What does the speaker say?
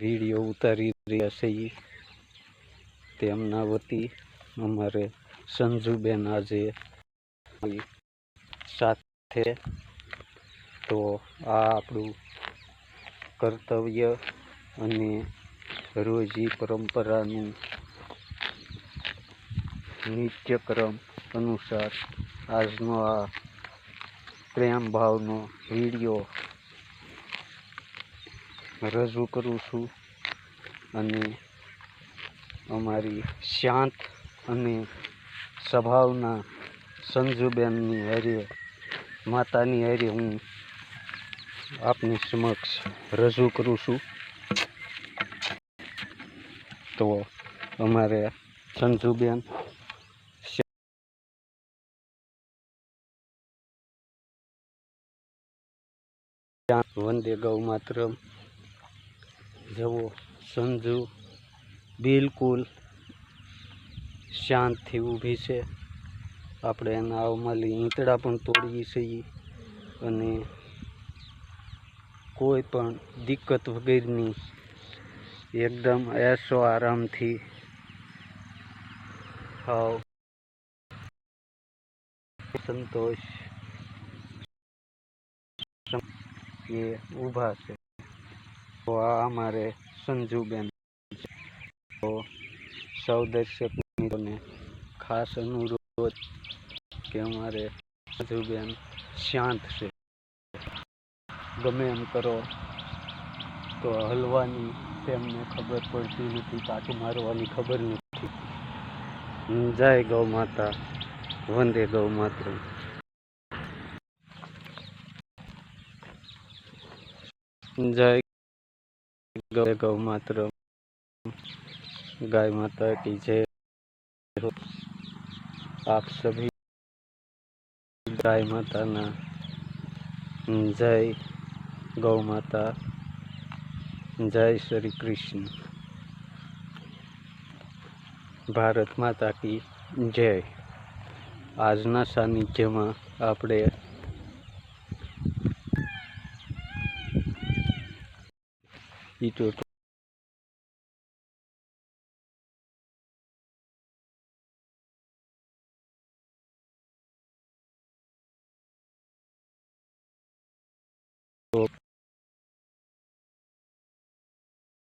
Video ઉતારી રહ્યા છીએ તેમના વતી અમારે સંજુબેન આજે સાથે. તો આ આપણું કર્તવ્ય અને રોજી પરંપરાનું નિત્યક્રમ અનુસાર આજનો આ પ્રેમ ભાવનો વીડિયો રજૂ કરું છું અને અમારી શાંત અને સ્વભાવના સંજુબેનની હારે, માતાની હારે હું આપની સમક્ષ રજૂ કરું છું. તો અમારે સંજુબેન વંદે ગૌ માતરમ જવો સંજુ બિલકુલ શાંતથી ઊભી છે. આપણે એના આવમાલી ઈંતળા પણ તોડીએ છીએ અને કોઈ પણ દિક્કત વગરની એકદમ એસો આરામથી હાવ સંતોષ એ ઊભા છે. તો આ અમારે સંજુબેન તો સૌ દર્શક ખાસ અનુરોધ કે અમારે સંજુબેન શાંત છે. ગમે એમ કરો તો હલવાની તેમને ખબર પડતી નથી પાટું મારવાની ખબર નથી. જય ગૌ માતા, વંદે ગૌ માતા जय गौ गौ मातरम गाय माता की जय हो आप सभी गाय माता ना जय गौ माता जय श्री कृष्ण ભારત માતા કી જય આજના સાનિધ્યમાં આપણે 一直